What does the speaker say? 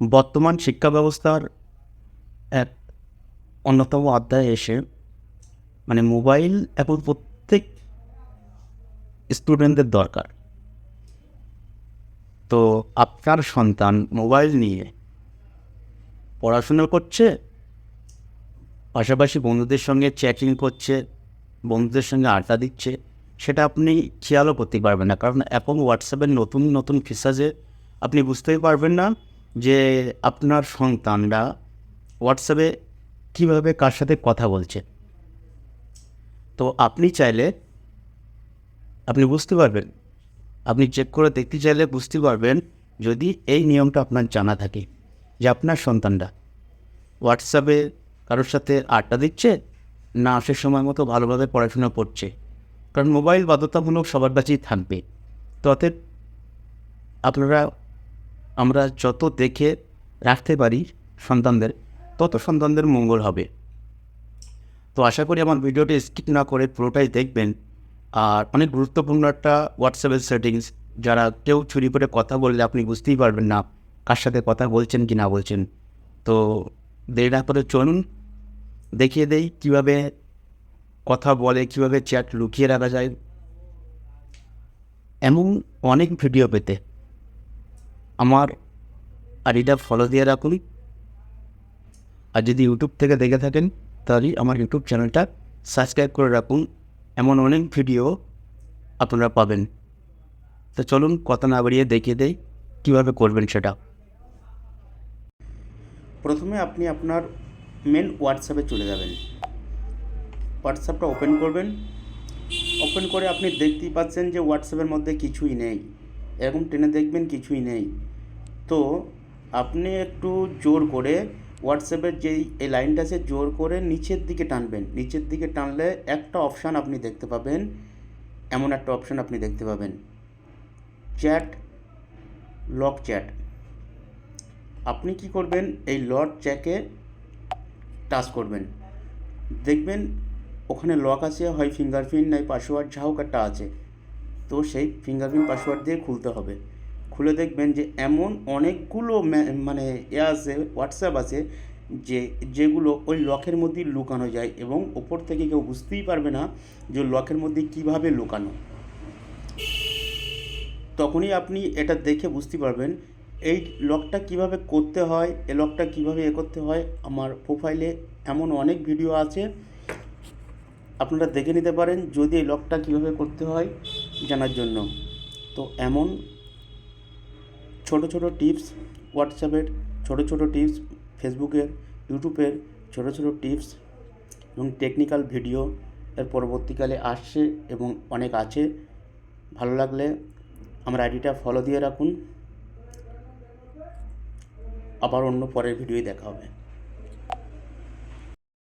বর্তমান শিক্ষা ব্যবস্থার এক অন্যতম অধ্যায়ে এসে মানে মোবাইল এখন প্রত্যেক স্টুডেন্টদের দরকার। তো আপনার সন্তান মোবাইল নিয়ে পড়াশুনো করছে, পাশাপাশি বন্ধুদের সঙ্গে চ্যাটিং করছে, বন্ধুদের সঙ্গে আড্ডা দিচ্ছে, সেটা আপনি খেয়ালও করতে পারবেন না। কারণ এখন হোয়াটসঅ্যাপের নতুন নতুন ফিচার্সে আপনি বুঝতেই পারবেন না যে আপনার সন্তানরা হোয়াটসঅ্যাপে কীভাবে কার সাথে কথা বলছে। তো আপনি চাইলে, আপনি বুঝতে পারবেন, আপনি চেক করে দেখতে চাইলে বুঝতে পারবেন যদি এই নিয়মটা আপনার জানা থাকে যে আপনার সন্তানরা হোয়াটসঅ্যাপে কারোর সাথে আড্ডা দিচ্ছে না সে সময় মতো ভালোভাবে পড়াশোনা করছে। কারণ মোবাইল বাধ্যতামূলক সবার কাছেই থাকবে। তো অতএব আপনারা আমরা যত দেখে রাখতে পারি সন্তানদের, তত সন্তানদের মঙ্গল হবে। তো আশা করি আমার ভিডিওটি স্কিপ না করে পুরোটাই দেখবেন। আর অনেক গুরুত্বপূর্ণ একটা হোয়াটসঅ্যাপের সেটিংস যারা কেউ চুরি করে কথা বললে আপনি বুঝতেই পারবেন না কার সাথে কথা বলছেন কি না বলছেন। তো দেরি না করে চলুন, দেখিয়ে দেই কীভাবে কথা বলে, কীভাবে চ্যাট লুকিয়ে রাখা যায়। এমন অনেক ভিডিও পেতে আমার আইডিটা ফলো দিয়ে রাখুন। আর যদি ইউটিউব থেকে দেখে থাকেন, তাহলে আমার ইউটিউব চ্যানেলটা সাবস্ক্রাইব করে রাখুন। এমন অনেক ভিডিও আপনারা পাবেন। তো চলুন কথা না বাড়িয়ে দেখিয়ে দেয় কীভাবে করবেন সেটা। প্রথমে আপনি আপনার মেন হোয়াটসঅ্যাপে চলে যাবেন। হোয়াটসঅ্যাপটা ওপেন করবেন। ওপেন করে আপনি দেখতেই পাচ্ছেন যে হোয়াটসঅ্যাপের মধ্যে কিছুই নেই। এরকম টেনে দেখবেন কিছুই নেই। তো আপনি একটু জোর করে হোয়াটসঅ্যাপের যেই, এই লাইনটা আছে, জোর করে নিচের দিকে টানবেন। নিচের দিকে টানলে একটা অপশান আপনি দেখতে পাবেন। এমন একটা অপশান আপনি দেখতে পাবেন। চ্যাট লক চ্যাট আপনি কি করবেন? এই লক চ্যাকে টাচ করবেন। দেখবেন ওখানে লক আছে, হয় ফিঙ্গারপ্রিন্ট নাই পাসওয়ার্ড যা হোক একটা আছে। তো সেই ফিঙ্গারপ্রিন্ট পাসওয়ার্ড দিয়ে খুলতে হবে। খুলে দেখবেন যে এমন অনেকগুলো মানে এ আছে হোয়াটসঅ্যাপ আছে যে, যেগুলো ওই লকের মধ্যেই লুকানো যায় এবং ওপর থেকে কেউ বুঝতেই পারবে না যে লকের মধ্যে কীভাবে লুকানো। তখনই আপনি এটা দেখে বুঝতে পারবেন, এই লকটা কীভাবে করতে হয় এই লকটা কীভাবে এ করতে হয়, আমার প্রোফাইলে এমন অনেক ভিডিও আছে। আপনারা দেখে নিতে পারেন যদি এই লকটা কীভাবে করতে হয় জানার জন্য। তো এমন ছোট ছোট টিপস হোয়াটসঅ্যাপের ছোট ছোট টিপস ফেসবুকের ইউটিউবের ছোট ছোট টিপস এবং টেকনিক্যাল ভিডিও এর পরবর্তীকালে আসছে এবং অনেক আছে। ভালো লাগলে আমার আইডিটা ফলো দিয়ে রাখুন। আবার অন্য পরের ভিডিওই দেখা হবে।